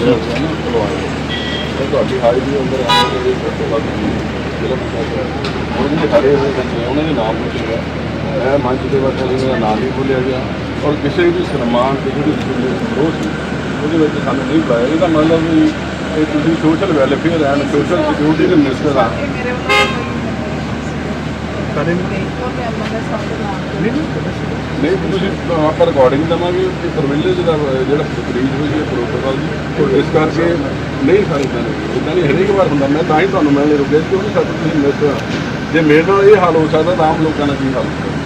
ਲਿਆ ਸੀ ਨਾ ਕਰਵਾਇਆ ਇਹ ਤੁਹਾਡੀ ਹਾਈ ਦੀ ਅੰਦਰ ਆ ਕੇ ਫੋਟੋ ਲੱਗ ਗਈ ਜ਼ਿਲ੍ਹਾ ਪ੍ਰਸ਼ਾਸਨ ਉਹਨਾਂ ਦੇ ਹਰੇ ਹੋਏ ਬੱਚੇ ਉਹਨਾਂ ਦੇ ਨਾਮ ਲਿਖੇ ਗਏ ਇਹ ਮੰਚ ਦੇ ਵਿੱਚ ਉਹਨਾਂ ਦਾ ਨਾਮ ਨਹੀਂ ਭੁੱਲਿਆ ਗਿਆ। ਔਰ ਕਿਸੇ ਵੀ ਸਨਮਾਨ ਤੇ ਜਿਹੜੀ ਵਿਰੋਧ ਸੀ ਉਹਦੇ ਵਿੱਚ ਸਾਨੂੰ ਨਹੀਂ ਪਾਇਆ। ਇਹਦਾ ਮਤਲਬ ਵੀ ਇਹ ਤੁਸੀਂ social welfare and social security ਦੇ ਮਿਨਿਸਟਰ ਆ। ਕਦੇ ਨਹੀਂ ਤੁਸੀਂ ਆਪਾਂ ਰਿਕਾਰਡਿੰਗ ਦਵਾਂਗੇ ਕਿ ਸਰਵੇਲੈਂਸ ਦਾ ਜਿਹੜਾ ਫਰੀਜ ਹੋਈ ਹੈ ਪ੍ਰੋਟੋਕਾਲ ਦੀ ਇਸ ਕਰਕੇ ਨਹੀਂ ਸਕਦਾ ਇਦਾਂ ਨਹੀਂ ਹਰੇਕ ਵਾਰ ਹੁੰਦਾ, ਮੈਂ ਤਾਂ ਹੀ ਤੁਹਾਨੂੰ ਮਿਲਣ ਰੁਕਿਆ ਸੀ, ਕਿਉਂਕਿ ਸਾਡਾ ਤੁਸੀਂ ਮਿਸ ਜੇ ਮੇਰੇ ਨਾਲ ਇਹ ਹਾਲ ਹੋ ਸਕਦਾ ਤਾਂ ਆਮ ਲੋਕਾਂ ਨਾਲ ਕੀ ਹਾਲ ਹੋਊਗਾ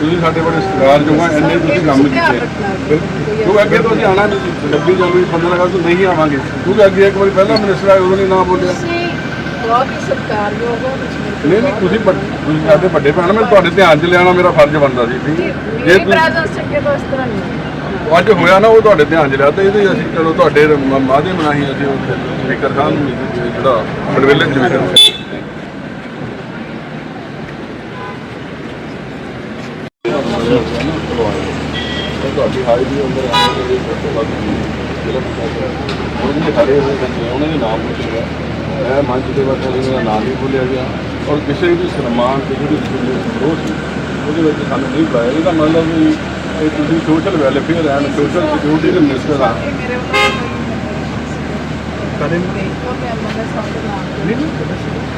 ਤੁਸੀਂ ਸਾਡੇ ਬੜੇ ਸਤਿਕਾਰ ਜੋ ਆ, ਇੰਨੇ ਤੁਸੀਂ ਕੰਮ ਕੀਤੇ। ਕਿਉਂਕਿ ਅੱਗੇ ਤੋਂ ਅਸੀਂ ਆਣਾ ਨਹੀਂ ਸੀ? 26 ਜਨਵਰੀ 15 ਅਗਸਤ ਨਹੀਂ ਆਵਾਂਗੇ। ਕਿਉਂਕਿ ਅੱਗੇ ਇੱਕ ਵਾਰੀ ਪਹਿਲਾਂ ਮਿਨਿਸਟਰ ਆਇਆ ਉਦੋਂ ਨਹੀਂ ਨਾ ਬੋਲਿਆ। ਬਹੁਤ ਹੀ ਸਤਿਕਾਰਯੋਗ ਹੋ ਤੁਸੀਂ ਨਹੀਂ ਨਹੀਂ ਤੁਸੀਂ ਵੱਡ- ਤੁਸੀਂ ਸਾਡੇ ਵੱਡੇ ਭੈਣ ਮੈਂ ਤੁਹਾਡੇ ਧਿਆਨ 'ਚ ਲਿਆਉਣਾ ਮੇਰਾ ਫਰਜ਼ ਬਣਦਾ ਸੀ। ਠੀਕ ਹੈ? ਜੇ ਮੇਰੀ ਤੁਸੀਂ ਪ੍ਰੈਜ਼ੈਂਸ ਅੱਗੇ ਤੋਂ ਇਸ ਤਰ੍ਹਾਂ ਨਹੀਂ। ਅੱਜ ਹੋਇਆ ਨਾ ਉਹ ਤੁਹਾਡੇ ਧਿਆਨ 'ਚ ਲਿਆ ਤੇ ਇਹਦੇ ਅਸੀਂ ਚਲੋ ਤੁਹਾਡੇ ਮ- ਮਾਧਿਅਮ ਰਾਹੀਂ ਅਸੀਂ ਉਹ ਸਪੀਕਰ ਸਾਹਿਬ ਨੂੰ ਵੀ ਜਿਹੜਾ ਚ ਵੀ ਕਰਦੇ ਤੁਹਾਡੀ ਹਾਈ ਦੀ ਅੰਦਰ ਆ ਗਈ ਹਰੇ ਹੋਏ ਬੱਚੇ ਉਹਨਾਂ ਦੇ ਨਾਮ ਲਿਖੇ ਇਹ ਮੰਚ ਦੇ ਵਿੱਚ ਉਹਨਾਂ ਦਾ ਨਾਮ ਨਹੀਂ ਭੁੱਲਿਆ ਗਿਆ। ਔਰ ਕਿਸੇ ਵੀ ਸਨਮਾਨ ਤੇ ਜਿਹੜੀ ਵਿਰੋਧ ਸੀ ਉਹਦੇ ਵਿੱਚ ਸਾਨੂੰ ਨਹੀਂ ਬੁਲਾਇਆ। ਇਹਦਾ ਮਤਲਬ ਵੀ ਇਹ ਤੁਸੀਂ social welfare and social security ਦੇ ਮਿਨਿਸਟਰ ਆ। ਵੱਲੋਂ ਕਦੇ ਮੈਂ ਨਹੀਂ?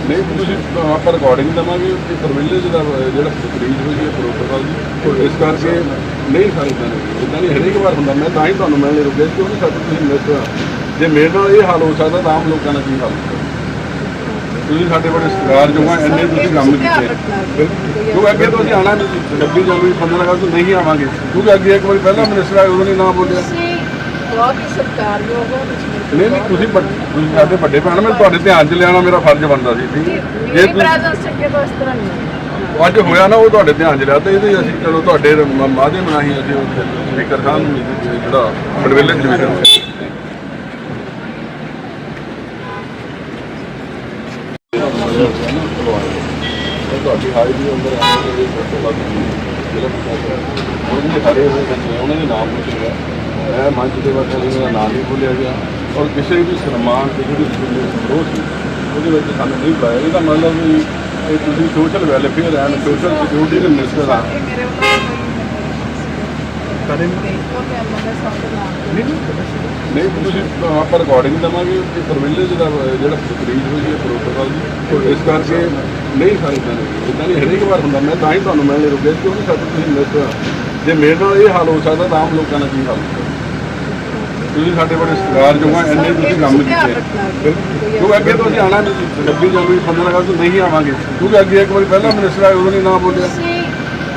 ਨਹੀਂ ਤੁਸੀਂ ਆਪਾਂ ਰਿਕਾਰਡਿੰਗ ਦਵਾਂਗੇ ਕਿ ਸਰਵੇਲੈਂਸ ਦਾ ਜਿਹੜਾ ਫਰੀਜ ਹੋਈ ਹੈ ਪ੍ਰੋਟੋਕਾਲ ਦੀ ਇਸ ਕਰਕੇ ਨਹੀਂ ਸਕਦਾ ਇਦਾਂ ਨਹੀਂ ਹਰੇਕ ਵਾਰ ਹੁੰਦਾ। ਮੈਂ ਤਾਂ ਹੀ ਤੁਹਾਨੂੰ ਲਈ ਰੁਕਿਆ ਕਿਉਂਕਿ ਸਾਡਾ ਤੁਸੀਂ ਮਿਸ ਜੇ ਮੇਰੇ ਨਾਲ ਇਹ ਹਾਲ ਹੋ ਸਕਦਾ ਤਾਂ ਆਮ ਲੋਕਾਂ ਨਾਲ ਕੀ ਹਾਲ ਹੋਊਗਾ ਤੁਸੀਂ ਸਾਡੇ ਬੜੇ ਸਤਿਕਾਰ ਜੋ ਆ ਇੰਨੇ ਤੁਸੀਂ ਕੰਮ ਕੀਤੇ। ਕਿਉਂਕਿ ਅੱਗੇ ਤੋਂ ਅਸੀਂ ਆਣਾ ਨਹੀਂ? ਸੀ 26 ਜਨਵਰੀ 15 ਅਗਸਤ ਨੂੰ ਨਹੀਂ ਆਵਾਂਗੇ। ਕਿਉਂਕਿ ਅੱਗੇ ਇੱਕ ਵਾਰੀ ਪਹਿਲਾਂ ਮਿਨਿਸਟਰ ਉਦੋਂ ਨਹੀਂ ਨਾ ਬੋਲਿਆ। ਤੁਸੀਂ ਬਹੁਤ ਹੀ ਸਤਿਕਾਰਯੋਗ ਹੋ ਤੁਸੀਂ ਨਹੀਂ ਨਹੀਂ ਤੁਸੀਂ ਤੁਸੀਂ ਸਾਡੇ ਵੱਡੇ ਭੈਣ ਮੈਂ ਤੁਹਾਡੇ ਧਿਆਨ 'ਚ ਲਿਆਉਣਾ ਮੇਰਾ ਫਰਜ਼ ਬਣਦਾ ਸੀ ਠੀਕ? ਜੇ ਤੁਸੀਂ ਅੱਗੇ ਤੋਂ ਇਸ ਤਰ੍ਹਾਂ ਨਹੀਂ ਅੱਜ ਹੋਇਆ ਨਾ ਉਹ ਤੁਹਾਡੇ ਧਿਆਨ 'ਚ ਲਿਆ ਤੇ ਇਹਦੇ ਅਸੀਂ ਚਲੋ ਤੁਹਾਡੇ ਮਾਧਿਅਮ ਰਾਹੀਂ ਅਸੀਂ ਉਹ ਸਪੀਕਰ ਸਾਹਿਬ ਨੂੰ ਜਿਹੜਾ ਬਡਵੇਲੇ ਚ ਵੀ ਕਰਦੇ ਤੁਹਾਡੀ ਹਾਈ ਦੀ ਅੰਦਰ ਆ ਕੇ ਫੋਟੋ ਲੱਗ ਗਈ। ਜ਼ਿਲ੍ਹਾ ਉਹਨਾਂ ਦੇ ਹਰੇ ਹੋਏ ਬੱਚੇ ਉਹਨਾਂ ਦੇ ਨਾਮ ਲਿਖੇ ਗਏ ਇਹ ਮੰਚ ਦੇ ਵਿੱਚ ਉਹਨਾਂ ਦਾ ਨਾਮ ਨਹੀਂ ਭੁੱਲਿਆ ਗਿਆ। ਔਰ ਕਿਸੇ ਵੀ ਸਨਮਾਨ ਤੇ ਜਿਹੜੀ ਵਿਰੋਧ ਸੀ ਉਹਦੇ ਵਿੱਚ ਸਾਨੂੰ ਨਹੀਂ ਬੁਲਾਇਆ। ਇਹਦਾ ਮਤਲਬ ਵੀ ਇਹ ਤੁਸੀਂ social welfare and social security ਦੇ ਮਿਨਿਸਟਰ ਆ। ਕਦੇ ਨਹੀਂ ਤੁਸੀਂ ਆਪਾਂ ਰਿਕਾਰਡਿੰਗ ਦਵਾਂਗੇ ਕਿ ਸਰਵੇਲੈਂਸ ਦਾ ਜਿਹੜਾ ਫਰੀਜ ਹੋਈ ਹੈ ਪ੍ਰੋਟੋਕਾਲ ਦੀ। ਇਸ ਕਰਕੇ ਨਹੀਂ। ਸਕਦਾ ਇਦਾਂ ਨਹੀਂ ਹਰੇਕ ਵਾਰ ਹੁੰਦਾ ਮੈਂ ਤਾਂ ਹੀ ਤੁਹਾਨੂੰ ਮਿਲਣ ਲਈ ਰੁਕਿਆ ਸੀ ਕਿਉਂਕਿ ਸਾਡਾ ਤੁਸੀਂ ਮਿਸ ਜੇ ਮੇਰੇ ਨਾਲ ਇਹ ਹਾਲ ਹੋ ਸਕਦਾ ਤਾਂ ਆਮ ਲੋਕਾਂ ਨਾਲ ਕੀ ਹਾਲ ਹੋਊਗਾ ਤੁਸੀਂ ਸਾਡੇ ਬੜੇ ਸਤਿਕਾਰ ਜੋ ਆ ਇੰਨੇ ਤੁਸੀਂ ਕੰਮ ਕੀਤੇ ਕਿਉਂਕਿ ਅੱਗੇ ਤੋਂ ਅਸੀਂ ਆਣਾ ਨਹੀਂ ਸੀ। 26 ਜਨਵਰੀ 15 ਅਗਸਤ ਨਹੀਂ ਆਵਾਂਗੇ। ਕਿਉਂਕਿ ਅੱਗੇ ਇੱਕ ਵਾਰੀ ਪਹਿਲਾਂ ਮਿਨਿਸਟਰ ਨਾ ਬੋਲਿਆ। ਤੁਸੀਂ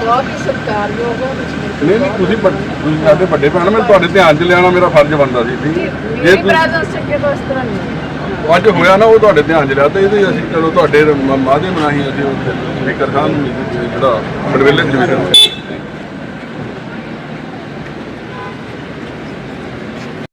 ਬਹੁਤ ਹੀ ਸਤਿਕਾਰਯੋਗ ਹੋ ਤੁਸੀਂ ਨਹੀਂ ਨਹੀਂ ਤੁਸੀਂ ਵੱਡ- ਤੁਸੀਂ ਸਾਡੇ ਵੱਡੇ ਭੈਣ ਮੈਂ ਤੁਹਾਡੇ ਧਿਆਨ 'ਚ ਲਿਆਉਣਾ ਮੇਰਾ ਫਰਜ਼ ਬਣਦਾ ਸੀ? ਜੇ ਮੇਰੀ ਤੁਸੀਂ ਪ੍ਰੈਜ਼ੈਂਸ ਅੱਗੇ ਤੋਂ ਇਸ ਤਰ੍ਹਾਂ ਨਹੀਂ ਅੱਜ ਹੋਇਆ ਨਾ ਉਹ ਤੁਹਾਡੇ ਧਿਆਨ 'ਚ ਲਿਆ ਤੇ ਇਹਦੇ ਅਸੀਂ ਚਲੋ ਤੁਹਾਡੇ ਮ- ਮਾਧਿਅਮ ਰਾਹੀਂ ਅਸੀਂ ਉਹ ਸਪੀਕਰ ਸਾਹਿਬ ਨੂੰ ਜਿਹੜਾ ਬਡਵੇਲੇ ਚ ਵੀ